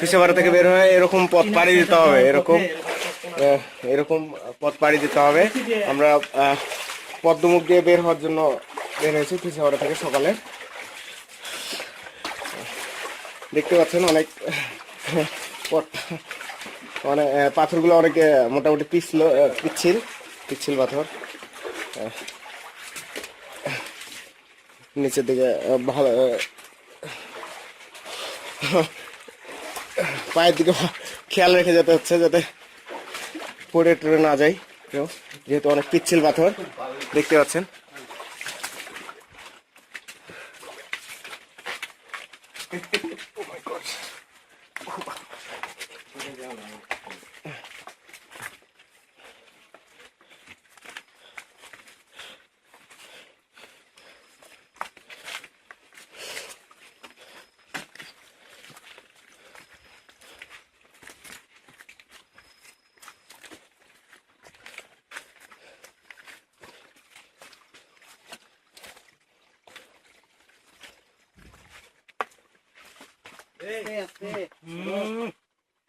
ফিসেবাড়া থেকে বের হয়ে এরকম পথ পাড়ি দিতে হবে, এরকম এরকম পথ পাড়ি দিতে হবে। আমরা পদ্মমুখ দিয়ে বের হওয়ার জন্য বের হয়েছি ফিসেবাড়া থেকে সকালে। দেখতে পাচ্ছেন অনেক মানে পাথরগুলো অনেক মোটামুটি পিছল পিচ্ছিল পিচ্ছিল পাথর। নিচের দিকে ভালো পায়ের দিকে খেয়াল রেখে যেতে হচ্ছে যাতে পড়ে টড়ে না যাই। যেহেতু অনেক পিচ্ছিল পাথর, দেখতে পাচ্ছেন।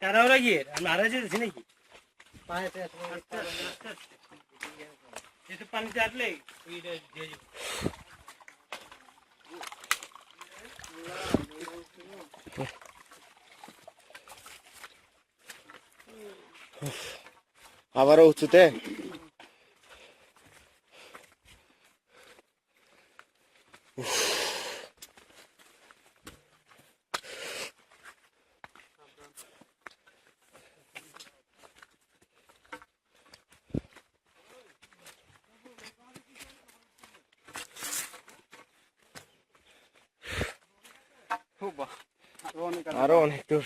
কারা ওরা গিয়ে আমরা আড়াই যেতেছি নাকি পানিতে আটলে আবারও উঁচুতে আরও অনেক দূর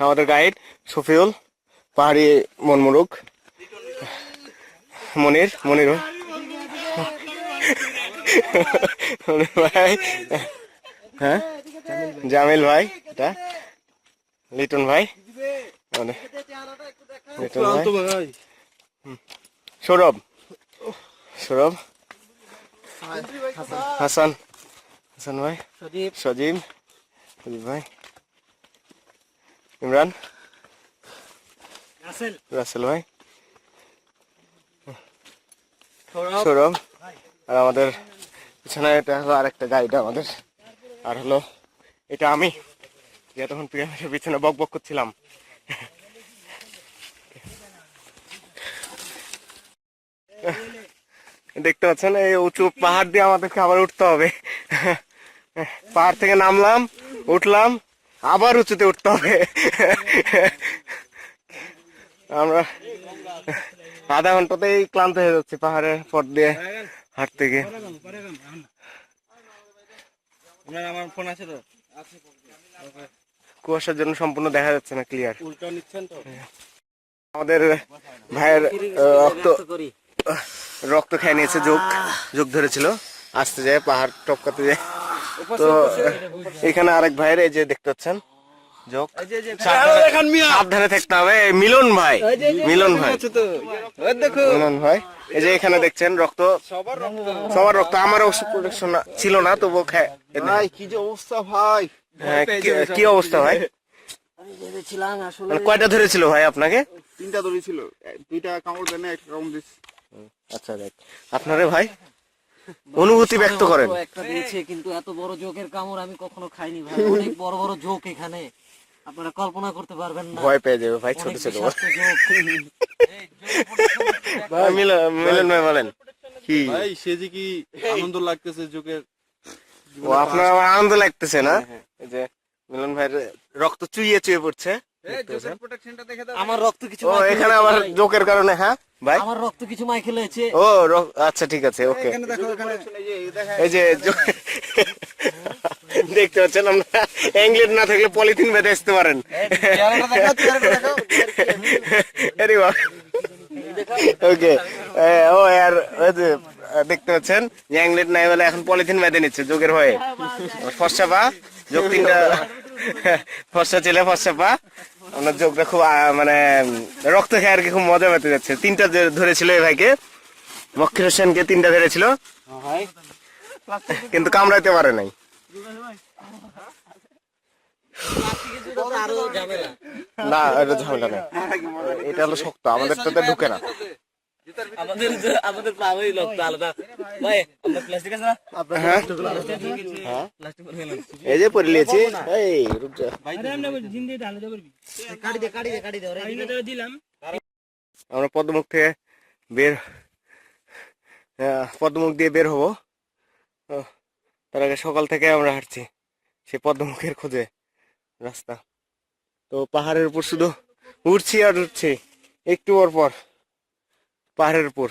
আমাদের গাইড সফিউল পাহাড়ি মনমুরুক মনির মনির ভাই। হ্যাঁ? জামিল ভাই এটা। লিটন ভাই। মানে লিটন ভাই। সৌরভ। সৌরভ। হাসান। হাসান ভাই। সদীপ সজীব সজীব ভাই। ইমরান? রাসেল। রাসেল ভাই? সৌরভ। আর আমাদের পিছনে এটা হলো আরেকটা গাইড আমাদের। আর হলো এটা আমি। যে তখন পিরামিডের পিছনে বক বক করছিলাম। দেখতে পাচ্ছেন এই উঁচু পাহাড় দিয়ে আমাদেরকে আবার উঠতে হবে। পাহাড় থেকে নামলাম উঠলাম। আবার উঁচুতে উঠতে হবে। আমরা আধা ঘন্টাতেই ক্লান্ত হয়ে যাচ্ছে পাহাড়ের পথ দিয়ে হাঁটতে গিয়ে। আমার ফোন আছে তো? কুয়াশার জন্য সম্পূর্ণ দেখা যাচ্ছে না ক্লিয়ার উল্টো নিচ্ছেন তো? আমাদের ভাইয়ের রক্ত রক্ত খেয়ে নিয়েছে যোগ যোগ ধরেছিল। আসতে যায় পাহাড় টপকাতে যায়। তো এখানে আরেক ভাইয়ের এই যে দেখতে পাচ্ছেন? সাবধানে থাকতে হবে। মিলন ভাই। মিলন ভাই। মিলন ভাই। এই যে এখানে দেখছেন রক্ত। সবার রক্ত। আমার অবশ্য protection না- ছিল না তবুও খায় ভাই কি যে অবস্থা ভাই। হ্যাঁ, কি- অবস্থা ভাই? আমি ভেবেছিলাম আসলে মানে কয়টা ধরেছিল ভাই আপনাকে? তিনটা ধরেছিল। দুইটা কামড় দেয় না একটা কামড় দিচ্ছে আচ্ছা দেখ। আপনারে ভাই? অনুভূতি ব্যক্ত করেন। একটা দিয়েছে কিন্তু এত বড় জোকের কামড় আমি কখনো খাইনি ভাই। অনেক বড় বড় জোক এখানে। আপনারা কল্পনা করতে পারবেন না। ভয় পেয়ে যাবে ভাই ছোট ছোট। ভাই, মিলন মিলন ভাই বলেন। কি? ভাই সে যে কি আনন্দ লাগতেছে যোগের ও আপনার আনন্দ লাগতেছে না? এই যে মিলন ভাইয়ের রক্ত চুইয়ে চুইয়ে পড়ছে? আমার রক্ত কিছু ও এখানে আবার জোকের কারণে হ্যাঁ ভাই? আমার রক্ত কিছু ও আচ্ছা ঠিক আছে ওকে এই যে দেখতে পাচ্ছেন আমরা অ্যাংলেট না থাকলে পলিথিন বেঁধে আসতে পারেন। ওকে ও আর ওই যে দেখতে পাচ্ছেন যে অ্যাংলেট নাই বলে এখন পলিথিন বেঁধে নিচ্ছে যোগের হয়ে। ফর্সা পা যোগ তিনটা ফর্সা ছেলে ফর্সা পা। ওনার যোগটা খুব মানে রক্ত খেয়ে আর কি খুব মজা পেতে যাচ্ছে। তিনটা ধরেছিল এই ভাইকে। মক্ষির হোসেনকে তিনটা ধরেছিল। কিন্তু কামড়াইতে পারে নাই। না এটা ঝামেলা নেই। এটা হলো শক্ত আমাদের তো ঢুকে না। আমাদের আমাদের পাওয়াই আলাদা। ভাই আমরা প্লাস্টিক আছে না? হ্যাঁ। প্লাস্টিক এই যে পরে লিয়েছি এই রুক যা। আরে আমরা জিন্দে ঢালে দেবো কাটি দে কাটি দে কাটি দে ওরে আমি তো দিলাম আমরা পদ্মমুখ থেকে বের পদ্মমুখ দিয়ে বের হব। তার আগে সকাল থেকে আমরা হাঁটছি সে পদ্মমুখের খোঁজে রাস্তা। তো পাহাড়ের উপর শুধু উঠছি আর উঠছি একটু পর পর। পাহাড়ের উপর।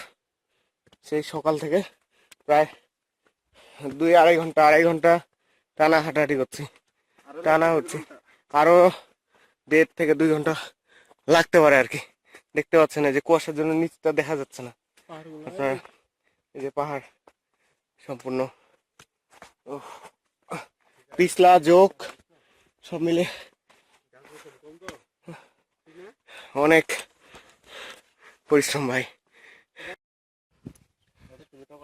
সেই সকাল থেকে প্রায় দুই আড়াই ঘণ্টা আড়াই ঘণ্টা টানা হাঁটাহাঁটি করছি। টানা হচ্ছে। আরও দেড় থেকে দুই ঘণ্টা লাগতে পারে আর কি। দেখতে পাচ্ছেন যে কুয়াশার জন্য নিচটা দেখা যাচ্ছে না। আপনার এই যে পাহাড় সম্পূর্ণ। পিছলা যোগ সব মিলে অনেক পরিশ্রম ভাই। तो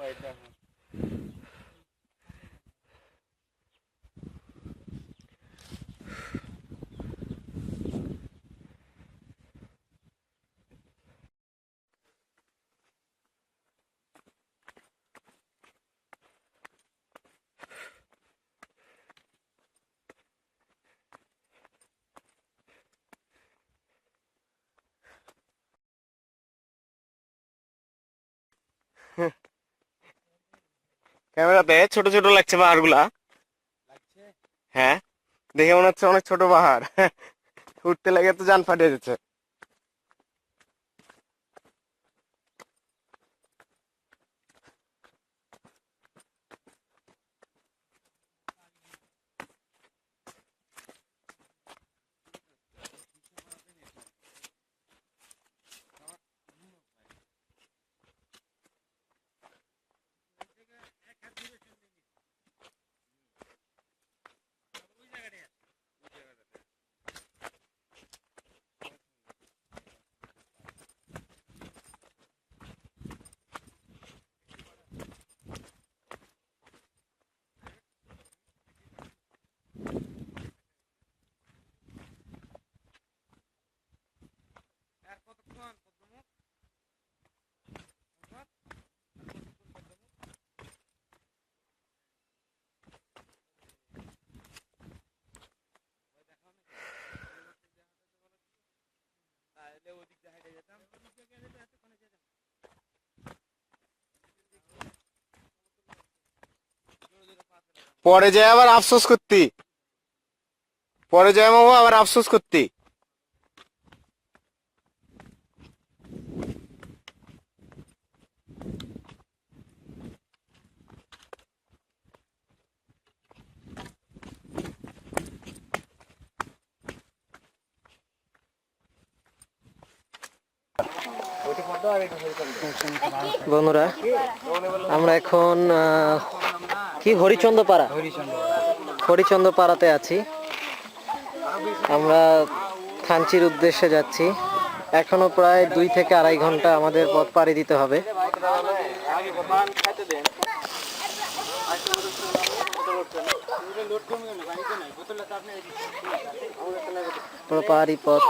ক্যামেরাতে ছোট ছোট লাগছে পাহাড়গুলা। হ্যাঁ দেখে মনে হচ্ছে অনেক ছোট পাহাড়। উঠতে লাগে তো যান ফাটিয়ে যাচ্ছে পরে যায় আবার আফসোস করতি। পরে যায় মামা আবার আফসোস করতি। বন্ধুরা, আমরা এখন কি হরিচন্দ্র পাড়া হরিচন্দ্র পাড়াতে আছি। আমরা থানচির উদ্দেশ্যে যাচ্ছি। এখনও প্রায় দুই থেকে আড়াই ঘণ্টা আমাদের পথ পাড়ি দিতে হবে। পুরো পাহাড়ি পথ।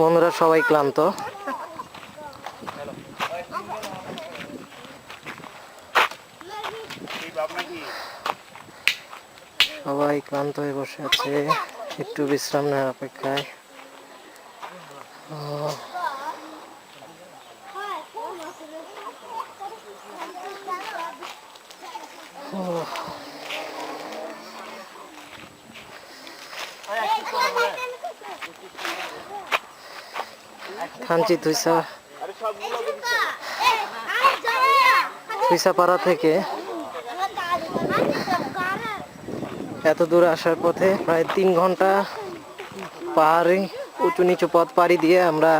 বন্ধুরা সবাই ক্লান্ত। সবাই ক্লান্ত হয়ে বসে আছে। একটু বিশ্রাম নেওয়ার অপেক্ষায়। থানচি থুইসা থুইসাপাড়া থেকে। এত দূর আসার পথে প্রায় তিন ঘণ্টা পাহাড়ে উঁচু নিচু পথ পাড়ি দিয়ে আমরা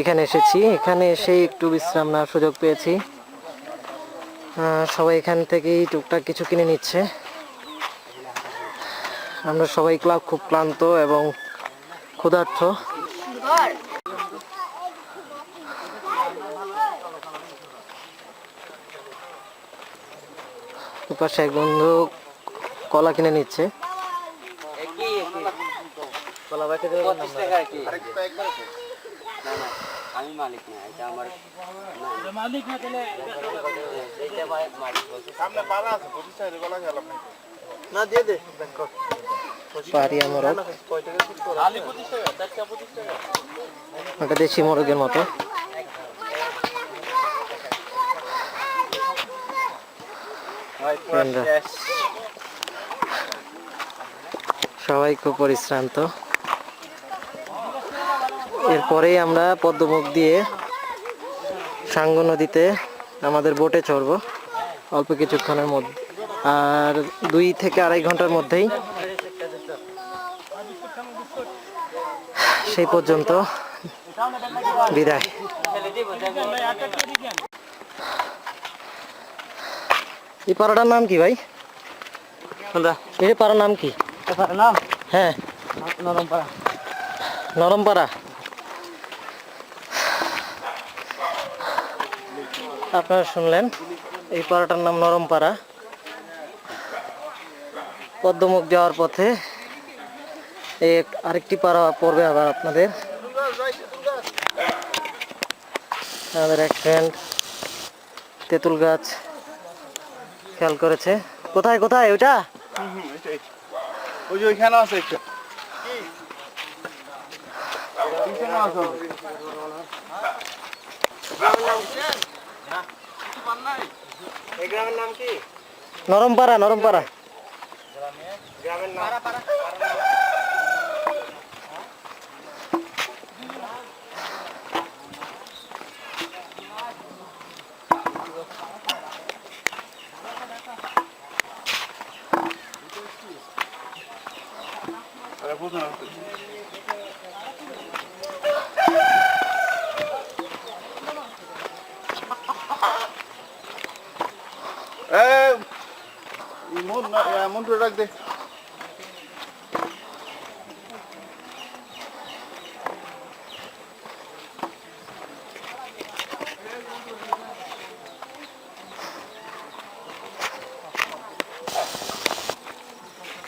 এখানে এসেছি। এখানে এসে একটু বিশ্রাম নেওয়ার সুযোগ পেয়েছি। সবাই এখান থেকেই টুকটাক কিছু কিনে নিচ্ছে। আমরা সবাই ক্লাব খুব ক্লান্ত এবং ক্ষুধার্থ পাশে এক বন্ধু কলা কিনে নিচ্ছে। কলা আমি মালিক না এটা আমার মালিক না তাহলে সামনে পালা আছে পঁচিশ টাকা গলা গেলাম না দিয়ে দে। পাহাড়িয়া মোরগ ওটা দেশি মোরগের মতো। সবাই খুব পরিশ্রান্ত। এরপরেই আমরা পদ্মমুখ দিয়ে সাঙ্গ নদীতে আমাদের বোটে চড়বো অল্প কিছুক্ষণের মধ্যে। আর দুই থেকে আড়াই ঘণ্টার মধ্যেই সেই পর্যন্ত বিদায়। এই পাড়াটার নাম কি ভাই? এই পাড়ার নাম কি? নাম? হ্যাঁ। নরমপাড়া নরমপাড়া আপনারা শুনলেন এই পাড়াটার নাম নরমপাড়া পদ্মমুখ যাওয়ার পথে এই আরেকটি পাড়া পড়বে আবার আপনাদের। আমাদের এক ফ্রেন্ড তেঁতুল গাছ। খেয়াল করেছে। কোথায় কোথায় ওটা ওই যে ওইখানে আছে একটা। নরমপাড়া আছে নরমপাড়া নরমপাড়া আরে বুঝুন এই মন মন্ত্র রাখ দে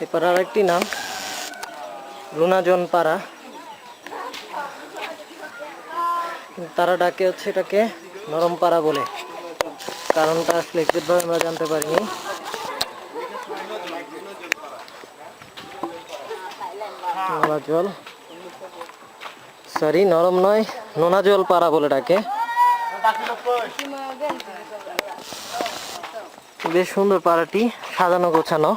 এই পাড়ার একটি নাম লুনাজন পাড়া তারা ডাকে হচ্ছে এটাকে নরম পাড়া বলে। কারণটা আসলে এক্সাক্টভাবে আমরা জানতে পারিনি। নোনা জল। সরি নরম নয় নোনা জল পাড়া বলে ডাকে। বেশ সুন্দর পাড়াটি, সাজানো গোছানো।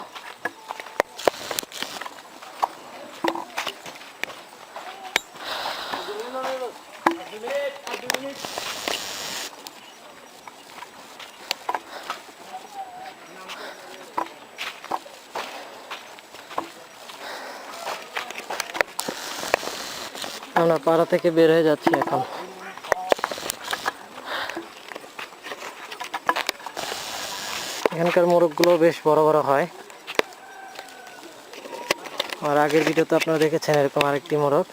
আমরা পাড়া থেকে বের হয়ে যাচ্ছি এখন। এখানকার মোরগগুলো বেশ বড় বড় হয়। আর আগের ভিডিওতে আপনারা দেখেছেন এরকম আরেকটি মোরগ।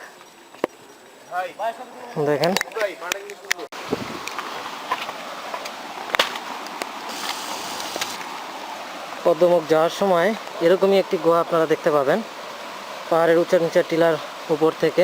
দেখেন। পদ্মমুখ যাওয়ার সময় এরকমই একটি গুহা আপনারা দেখতে পাবেন। পাহাড়ের উঁচা নিচা টিলার উপর থেকে।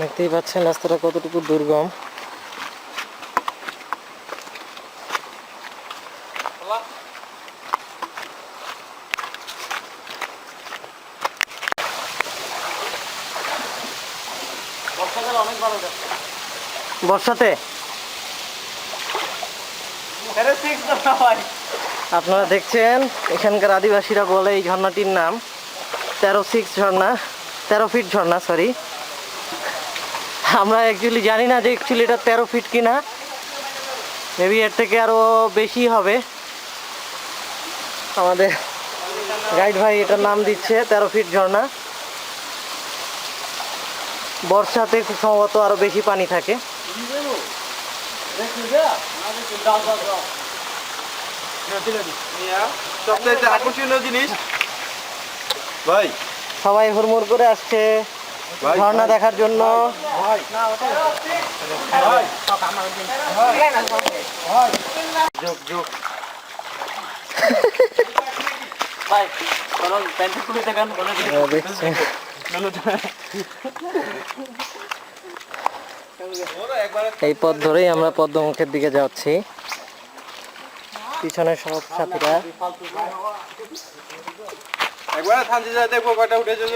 দেখতেই পাচ্ছেন, রাস্তাটা কতটুকু দুর্গম। বর্ষাতে? আপনারা দেখছেন, এখানকার আদিবাসীরা বলে এই ঝর্ণাটির নাম। তেরো সিক্স ঝর্ণা, তেরো ফিট ঝর্ণা সরি আমরা অ্যাকচুয়ালি জানি না যে অ্যাকচুয়ালি এটা তেরো ফিট কিনা। মেবি এর থেকে আরও বেশি হবে। আমাদের গাইড ভাই এটার নাম দিচ্ছে তেরো ফিট ঝর্ণা। বর্ষাতে খুব সম্ভবত আরও বেশি পানি থাকে। জিনিস। ভাই। সবাই হুড়মুড় করে আসছে। ঝর্ণা দেখার জন্য হ্যাঁ, এই পথ ধরেই আমরা পদ্মমুখের দিকে যাচ্ছি। পিছনে সব সাথীরা। একবার থানচি যায় দেখব কয়টা উঠেছে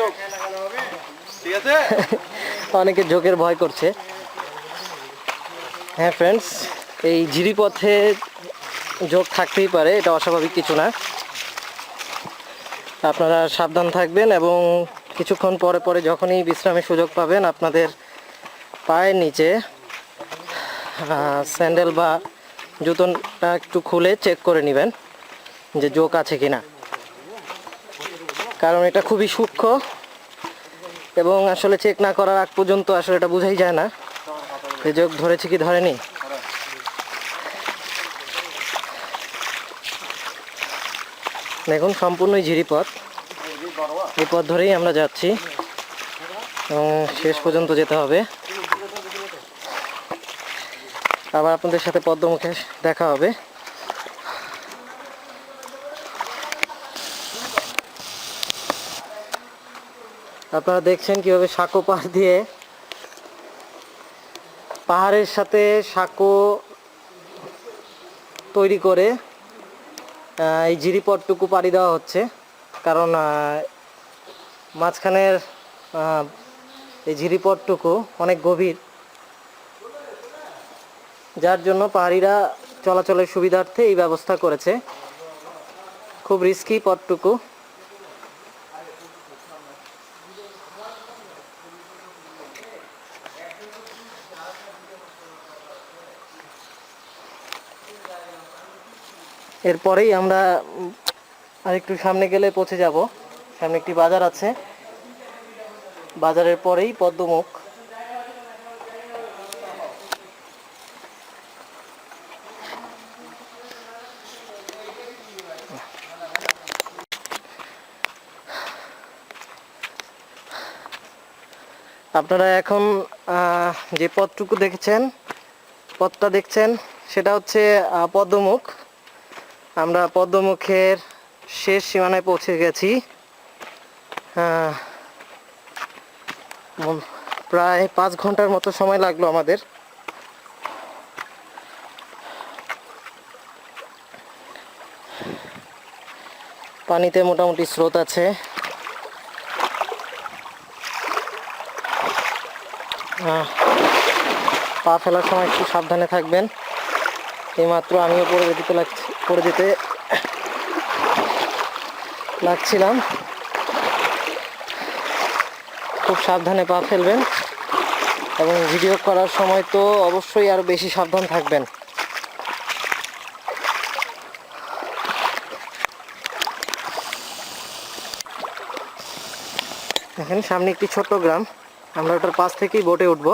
অনেকে যোগের ভয় করছে। হ্যাঁ ফ্রেন্ডস এই ঝিরিপথে যোগ থাকতেই পারে, এটা অস্বাভাবিক কিছু না। আপনারা সাবধান থাকবেন এবং কিছুক্ষণ পরে পরে যখনই বিশ্রামের সুযোগ পাবেন, আপনাদের পায়ের নিচে স্যান্ডেল বা জুতোটা একটু খুলে চেক করে নেবেন যে জোক আছে কিনা। কারণ এটা খুবই সূক্ষ্ম। এবং আসলে চেক না করার আগ পর্যন্ত আসলে এটা বোঝাই যায় না। যে যোগ ধরেছে কি ধরেনি? দেখুন, সম্পূর্ণই ঝিরি পথ এই পথ ধরেই আমরা যাচ্ছি। এবং শেষ পর্যন্ত যেতে হবে। আবার আপনাদের সাথে পদ্মমুখে দেখা হবে। আপনারা দেখছেন কীভাবে সাঁকো পাড় দিয়ে পাহাড়ের সাথে সাঁকো তৈরি করে এই জিরিপটটুকু পাড়ি দেওয়া হচ্ছে। কারণ মাঝখানের এই জিরিপটটুকু অনেক গভীর। যার জন্য পাহাড়িরা চলাচলের সুবিধার্থে এই ব্যবস্থা করেছে। খুব রিস্কি পথটুকু। এরপরেই আমরা আরেকটু সামনে গেলে পৌঁছে যাব। সামনে একটি বাজার আছে। বাজারের পরেই পদ্মমুখ। আপনারা এখন যে পথটুকু দেখেছেন, পথটা দেখছেন, সেটা হচ্ছে পদ্মমুখ। আমরা পদ্মমুখের শেষ সীমানায় পৌঁছে গেছি। আহ, প্রায় পাঁচ ঘণ্টার মতো সময় লাগল আমাদের। পানিতে মোটামুটি স্রোত আছে। পা ফেলার সময় একটু সাবধানে থাকবেন। এইমাত্র আমিও পড়ে যেতে লাগছি, পড়ে যেতে লাগছিলাম। খুব সাবধানে পা ফেলবেন এবং ভিডিও করার সময় তো অবশ্যই আরও বেশি সাবধান থাকবেন। দেখেন, সামনে একটি ছোট্ট গ্রাম। আমরা ওটার পাশ থেকেই বোটে উঠবো।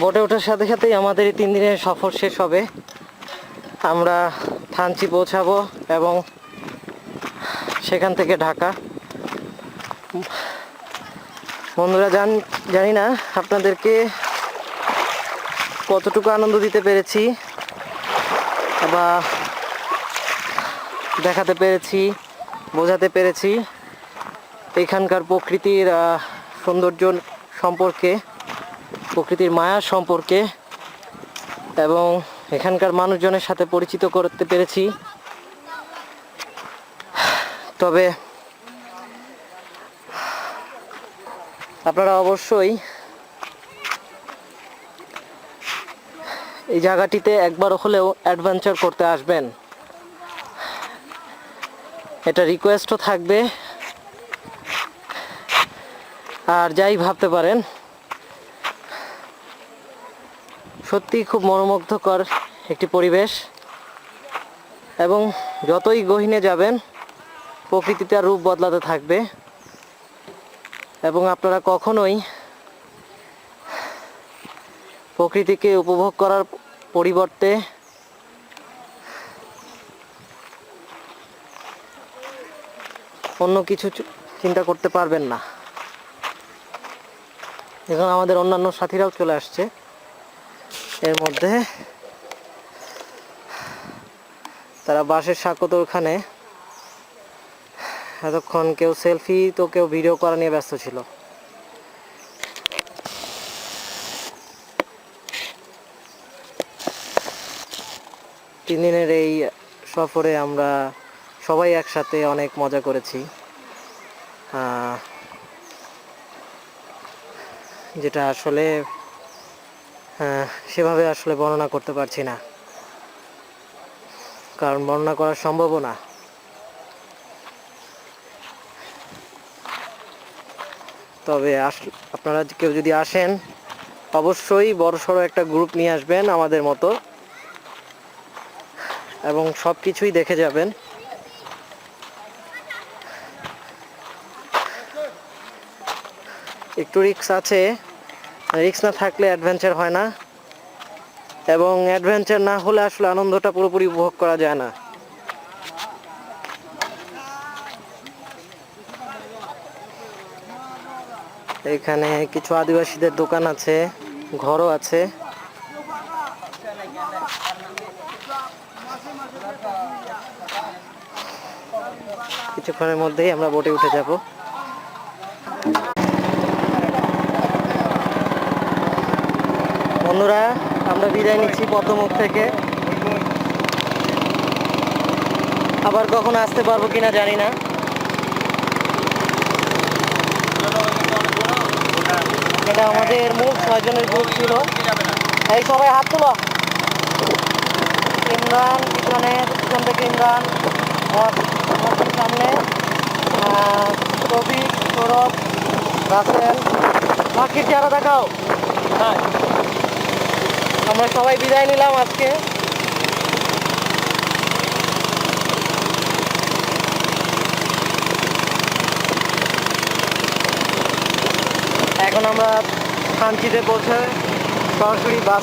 বোটে ওঠার সাথে সাথেই আমাদের এই তিন দিনের সফর শেষ হবে। আমরা থানচি পৌঁছাবো এবং সেখান থেকে ঢাকা। বন্ধুরা, জান, জানি না আপনাদেরকে কতটুকু আনন্দ দিতে পেরেছি বা দেখাতে পেরেছি, বোঝাতে পেরেছি। এখানকার প্রকৃতির সৌন্দর্য সম্পর্কে। প্রকৃতির মায়া সম্পর্কে এবং এখানকার মানুষজনের সাথে পরিচিত করতে পেরেছি। তবে আপনারা অবশ্যই এই জায়গাটিতে একবার হলেও অ্যাডভেঞ্চার করতে আসবেন। এটা রিকোয়েস্টও থাকবে। আর যাই ভাবতে পারেন সত্যি খুব মনোমুগ্ধকর একটি পরিবেশ। এবং যতই গহীনে যাবেন প্রকৃতি তার রূপ বদলাতে থাকবে। এবং আপনারা কখনোই প্রকৃতিকে উপভোগ করার পরিবর্তে অন্য কিছু চিন্তা করতে পারবেন না। এখন আমাদের অন্যান্য সাথীরাও চলে আসছে। এর মধ্যে তারা বাসের সাঁকোতো ওখানে। এতক্ষণ কেউ সেলফি তো কেউ ভিডিও করা নিয়ে ব্যস্ত ছিল। তিন দিনের এই সফরে আমরা সবাই একসাথে অনেক মজা করেছি। যেটা আসলে সেভাবে আসলে বর্ণনা করতে পারছি না। কারণ বর্ণনা করা সম্ভবও না। তবে আপনারা কেউ যদি আসেন, অবশ্যই বড় সড়ো একটা গ্রুপ নিয়ে আসবেন আমাদের মতো। এবং সব কিছুই দেখে যাবেন। একটু রিক্স আছে। রিক্স না থাকলে অ্যাডভেঞ্চার হয় না। এবং অ্যাডভেঞ্চার না হলে আসলে আনন্দটা পুরোপুরি উপভোগ করা যায় না। এখানে কিছু আদিবাসীদের দোকান আছে, ঘরও আছে। কিছুক্ষণের মধ্যেই আমরা বোটে উঠে যাব। বন্ধুরা, আমরা বিদায় নিচ্ছি পদ্মমুখ থেকে। আবার কখন আসতে পারব কিনা জানি না। এটা আমাদের মূল ছয়জনের গ্রুপ ছিল। এই সবাই হাত তুলো। ইমরান পিছনে পিছন থেকে ইমরান সামনে। রফিক সৌরভ, রাসেল। বাকির চেহারা দেখাও। আমরা সবাই বিদায় নিলাম আজকে। এখন আমরা শান্তিতে পৌঁছে সরাসরি বাস